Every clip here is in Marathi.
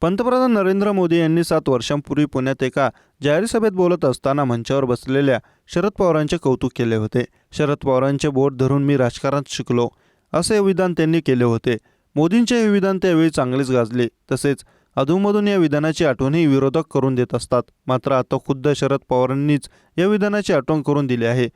पंतप्रधान नरेंद्र मोदी यांनी सात वर्षांपूर्वी पुण्यात एका जाहीर सभेत बोलत असताना मंचावर बसलेल्या शरद पवारांचे कौतुक केले होते. शरद पवारांचे बोट धरून मी राजकारणात शिकलो. असे विधान त्यांनी केले होते. मोदींचे हे विधान त्यावेळी चांगलेच गाजले. तसेच अधूनमधून या विधानाची आठवणही विरोधक करून देत असतात. मात्र आता खुद्द शरद पवारांनीच या विधानाची आठवण करून दिली आहे.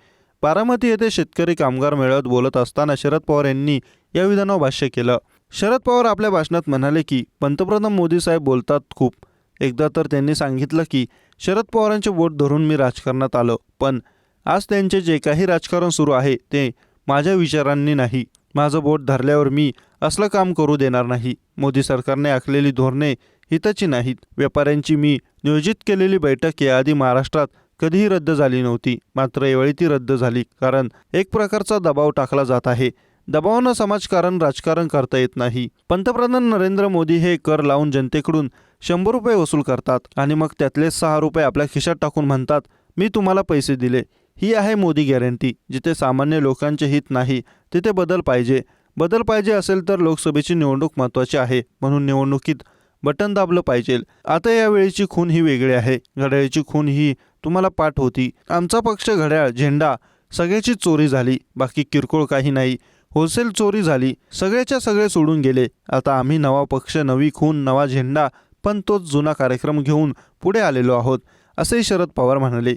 बारामती येथे शेतकरी कामगार मेळाव्यात बोलत असताना शरद पवार यांनी या विधानावर भाष्य केलं. शरद पवार आपल्या भाषणात म्हणाले की पंतप्रधान मोदी साहेब बोलतात खूप. एकदा तर त्यांनी सांगितलं की शरद पवारांचे बोट धरून मी राजकारणात आलो पण आज त्यांचे जे काही राजकारण सुरू आहे ते माझ्या विचारांनी नाही. माझं बोट धरल्यावर मी असलं काम करू देणार नाही. मोदी सरकारने आखलेली धोरणे हिताची नाहीत. व्यापाऱ्यांची मी नियोजित केलेली बैठक याआधी महाराष्ट्रात कधीही रद्द झाली नव्हती. मात्र यावेळी ती रद्द झाली कारण एक प्रकारचा दबाव टाकला जात आहे. दबावानं समाजकारण राजकारण करता येत नाही. पंतप्रधान नरेंद्र मोदी हे कर लावून जनतेकडून शंभर रुपये वसूल करतात आणि मग त्यातले सहा रुपये आपल्या खिशात टाकून म्हणतात मी तुम्हाला पैसे दिले. ही आहे मोदी गॅरंटी. जिथे सामान्य लोकांचे हित नाही तिथे बदल पाहिजे. बदल पाहिजे असेल तर लोकसभेची निवडणूक महत्त्वाची आहे म्हणून निवडणुकीत बटन दाबलं पाहिजे. आता यावेळीची खून ही वेगळी आहे. घड्याळीची खून ही तुम्हाला पाठ होती. आमचा पक्ष घड्याळ झेंडा सगळ्याची चोरी झाली. बाकी किरकोळ काही नाही. होलसेल चोरी झाली. सगळ्याच्या सगळे सोडून गेले. आता आम्ही नवा पक्ष नवी खून नवा झेंडा पण तोच जुना कार्यक्रम घेऊन पुढे आलेलो आहोत असेही शरद पवार म्हणाले.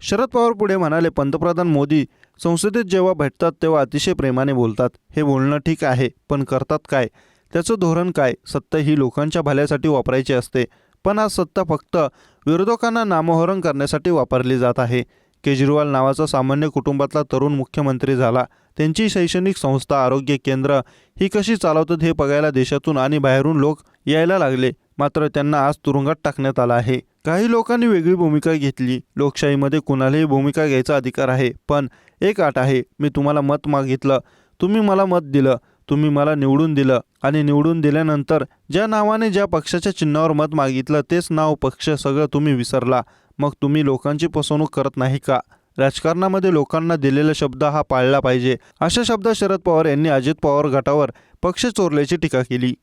शरद पवार पुढे म्हणाले पंतप्रधान मोदी संसदेत जेव्हा भेटतात तेव्हा अतिशय प्रेमाने बोलतात. हे बोलणं ठीक आहे पण करतात काय? त्याचं धोरण काय? सत्ता ही लोकांच्या भल्यासाठी वापरायची असते पण आज सत्ता फक्त विरोधकांना नामोहरण करण्यासाठी वापरली जात आहे. केजरीवाल नावाचा सामान्य कुटुंबातला तरुण मुख्यमंत्री झाला. त्यांची शैक्षणिक संस्था आरोग्य केंद्र ही कशी चालवतात हे बघायला देशातून आणि बाहेरून लोक यायला लागले. मात्र त्यांना आज तुरुंगात टाकण्यात आला आहे. काही लोकांनी वेगळी भूमिका घेतली. लोकशाहीमध्ये कुणालाही भूमिका घ्यायचा अधिकार आहे. पण एक आठ आहे. मी तुम्हाला मत मागितलं. तुम्ही मला मत दिलं. तुम्ही मला निवडून दिलं. आणि निवडून दिल्यानंतर ज्या नावाने ज्या पक्षाच्या चिन्हावर मत मागितलं तेच नाव पक्ष सगळं तुम्ही विसरला. मग तुम्ही लोकांची फसवणूक करत नाही का? राजकारणामध्ये लोकांना दिलेला शब्द हा पाळला पाहिजे. अशा शब्दात शरद पवार यांनी अजित पवार गटावर पक्ष चोरल्याची टीका केली.